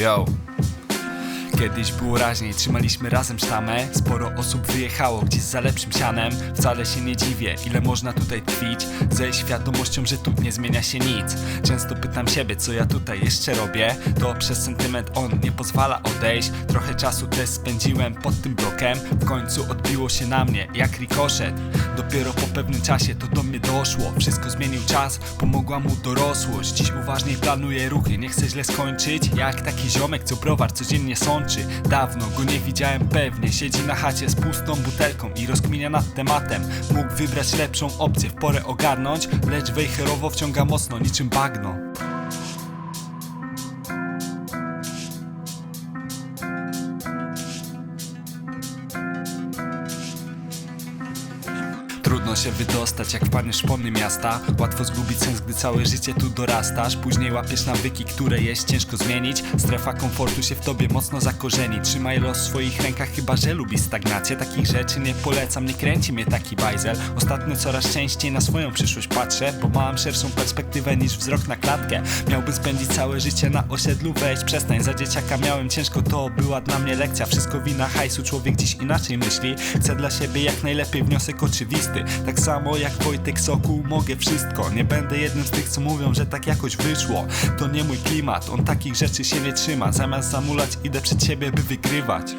Yo. Kiedyś było raźniej, trzymaliśmy razem sztamę. Sporo osób wyjechało gdzieś za lepszym sianem. Wcale się nie dziwię, ile można tutaj tkwić. Ze świadomością, że tu nie zmienia się nic. Często pytam siebie, co ja tutaj jeszcze robię. To przez sentyment on nie pozwala odejść. Trochę czasu też spędziłem pod tym blokiem. W końcu odbiło się na mnie, jak rikoszet Dopiero po pewnym czasie to do mnie doszło. Wszystko zmienił czas, pomogła mu dorosłość. Dziś uważniej planuję ruchy, nie chcę źle skończyć. Jak taki ziomek, co browar codziennie sączy Dawno go nie widziałem pewnie. Siedzi na chacie z pustą butelką i rozkminia nad tematem. Mógł wybrać lepszą opcję, w porę ogarnąć Lecz wejherowo wciąga mocno, niczym bagno Trudno się wydostać jak wpadniesz w szpony miasta. Łatwo zgubić sens, gdy całe życie tu dorastasz. Później łapiesz nawyki, które jest ciężko zmienić. Strefa komfortu się w tobie mocno zakorzeni. Trzymaj los w swoich rękach, chyba że lubisz stagnację. Takich rzeczy nie polecam, nie kręci mnie taki bajzel. Ostatnio coraz częściej na swoją przyszłość patrzę Bo mam szerszą perspektywę niż wzrok na klatkę. Miałbym spędzić całe życie na osiedlu, weź przestań Za dzieciaka miałem ciężko, to była dla mnie lekcja. Wszystko wina hajsu, człowiek dziś inaczej myśli. Chcę dla siebie jak najlepiej, wniosek oczywisty Tak samo jak Wojtek Sokół, mogę wszystko. Nie będę jednym z tych, co mówią, że tak jakoś wyszło. To nie mój klimat, on takich rzeczy się nie trzyma. Zamiast zamulać, idę przed siebie, by wygrywać